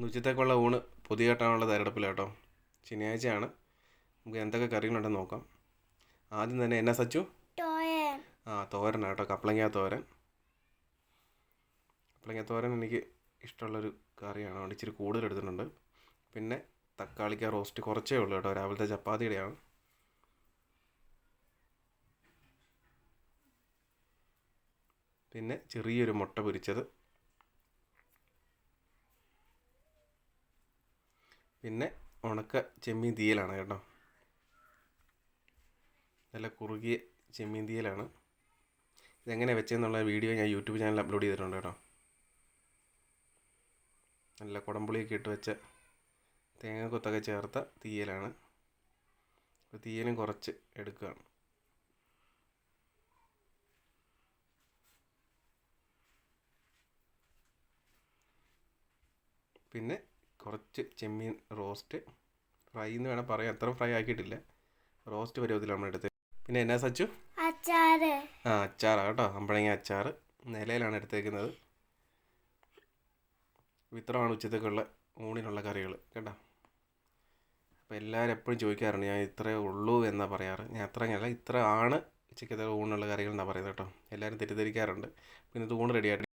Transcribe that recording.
ഇന്ന് ഉച്ചത്തേക്കുള്ള ഊണ് പുതിയതായിട്ടുള്ള തയ്യാറെടുപ്പിലാട്ടോ. കേട്ടോ ശനിയാഴ്ചയാണ്. നമുക്ക് എന്തൊക്കെ കറികളുണ്ടെന്ന് നോക്കാം. ആദ്യം തന്നെ എന്നാ സച്ചു? ആ തോരനാണ് കേട്ടോ. കപ്പളങ്ങ തോരൻ. കപ്പളങ്ങ തോരൻ എനിക്ക് ഇഷ്ടമുള്ളൊരു കറിയാണ്. അതുകൊണ്ട് ഇച്ചിരി കൂടുതൽ എടുത്തിട്ടുണ്ട്. പിന്നെ തക്കാളിക്ക റോസ്റ്റ് കുറച്ചേ ഉള്ളൂ കേട്ടോ. രാവിലത്തെ ചപ്പാത്തിയുടെയാണ്. പിന്നെ ചെറിയൊരു മുട്ട പൊരിച്ചത്. പിന്നെ ഉണക്ക ചെമ്മീൻ തീയലാണ് കേട്ടോ. നല്ല കുറുകിയ ചെമ്മീൻ തീയലാണ്. ഇതെങ്ങനെ വെച്ചെന്നുള്ള വീഡിയോ ഞാൻ യൂട്യൂബ് ചാനലിൽ അപ്ലോഡ് ചെയ്തിട്ടുണ്ട് കേട്ടോ. നല്ല കുടംപുളിയൊക്കെ ഇട്ട് വെച്ച തേങ്ങ കൊത്തൊക്കെ ചേർത്ത തീയലാണ്. അപ്പോൾ തീയലും കുറച്ച് എടുക്കുകയാണ്. പിന്നെ കുറച്ച് ചെമ്മീൻ റോസ്റ്റ്. ഫ്രൈ എന്ന് വേണം പറയാം. അത്ര ഫ്രൈ ആക്കിയിട്ടില്ല. റോസ്റ്റ് പരുവത്തിലാണ് നമ്മൾ എടുത്തത് പിന്നെ എന്നാ സച്ചു? അച്ചാറ്. ആ അച്ചാറാണ് കേട്ടോ. അമ്പഴങ്ങ അച്ചാറ്. നിലയിലാണ് എടുത്തേക്കുന്നത്. ഇത്രമാണ് ഉച്ചത്തേക്കുള്ള ഊണിനുള്ള കറികൾ കേട്ടോ. അപ്പോൾ എല്ലാവരും എപ്പോഴും ചോദിക്കാറുണ്ട് ഞാൻ ഇത്രേ ഉള്ളൂ എന്നാണ് പറയാറ്? ഞാൻ അത്ര അത്രയല്ല ഇത്ര ആണ് ഉച്ചക്കത്തെ ഊണിനുള്ള കറികൾ എന്നാണ് പറയുന്നത് കേട്ടോ. എല്ലാവരും തെറ്റിദ്ധരിക്കാറുണ്ട്. പിന്നെ ഇത് ഊണ് റെഡി ആയിട്ട്